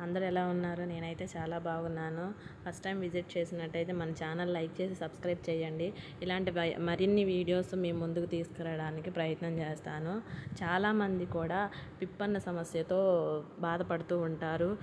అందరు ఎలా ఉన్నారు? నేనైతే చాలా బాగున్నాను. ఫస్ట్ టైం విజిట్ చేసినట్టయితే మన ఛానల్ లైక్ చేసి సబ్స్క్రైబ్ చేయండి. ఇలాంటి వై- మరిన్ని వీడియోస్ మీ ముందుకు తీసుకురావడానికి ప్రయత్నం చేస్తాను. చాలామంది కూడా పిప్పన్న సమస్యతో బాధపడుతూ ఉంటారు.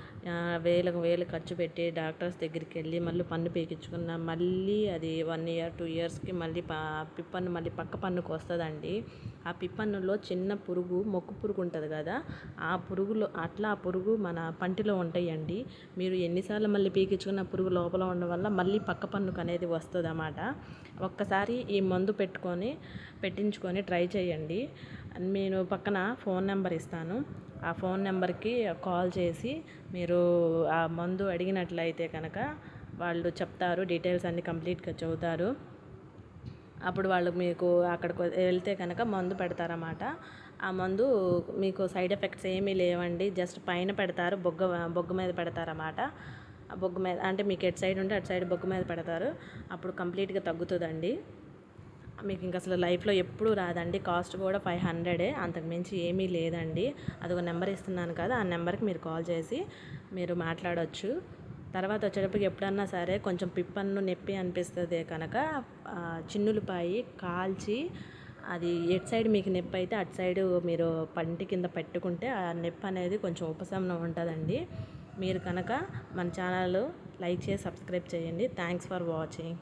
వేలకు వేలు ఖర్చు పెట్టి డాక్టర్స్ దగ్గరికి వెళ్ళి మళ్ళీ పన్ను పీకించుకున్న మళ్ళీ అది వన్ ఇయర్ టూ ఇయర్స్కి మళ్ళీ పిప్పన్ను మళ్ళీ పక్క పన్నుకు వస్తుందండి. ఆ పిప్పన్నులో చిన్న పురుగు మొక్కు పురుగు ఉంటుంది కదా? ఆ పురుగులో అట్లా ఆ పురుగు మన పంటిలో ఉంటాయండి. మీరు ఎన్నిసార్లు మళ్ళీ పీకించుకున్న పురుగు లోపల ఉండడం వల్ల మళ్ళీ పక్క పన్నుకు అనేది వస్తుంది అన్నమాట ఒక్కసారి ఈ మందు పెట్టుకొని పెట్టించుకొని ట్రై చేయండి. నేను పక్కన ఫోన్ నెంబర్ ఇస్తాను. ఆ ఫోన్ నెంబర్కి కాల్ చేసి మీరు ఆ మందు అడిగినట్లయితే కనుక వాళ్ళు చెప్తారు డీటెయిల్స్ అన్నీ కంప్లీట్గా చెబుతారు. అప్పుడు వాళ్ళు మీకు అక్కడికి వెళ్తే కనుక మందు పెడతారన్నమాట. ఆ మందు మీకు సైడ్ ఎఫెక్ట్స్ ఏమీ లేవండి. జస్ట్ పైన పెడతారు బొగ్గ బొగ్గ మీద పెడతారన్నమాట. ఆ బొగ్గ మీద అంటే మీకు ఎటు సైడ్ ఉంటే అటు సైడ్ బొగ్గ మీద పెడతారు. అప్పుడు కంప్లీట్గా తగ్గుతుందండి. మీకు ఇంక అసలు లైఫ్లో ఎప్పుడూ రాదండి. కాస్ట్ కూడా ఫైవ్ హండ్రెడే అంతకు మించి ఏమీ లేదండి. అదొక నెంబర్ ఇస్తున్నాను కదా ఆ నెంబర్కి మీరు కాల్ చేసి మీరు మాట్లాడవచ్చు తర్వాత వచ్చేటప్పటికి ఎప్పుడన్నా సరే కొంచెం పిప్పన్ను నొప్పి అనిపిస్తుంది కనుక చిన్నులపాయి కాల్చి అది ఎటు సైడ్ మీకు నొప్పి అయితే అటు సైడ్ మీరు పంటి కింద పెట్టుకుంటే ఆ నొప్పి అనేది కొంచెం ఉపశమనం ఉంటుందండి. మీరు కనుక మన ఛానల్ లైక్ చేసి సబ్స్క్రైబ్ చేయండి. Thanks for watching.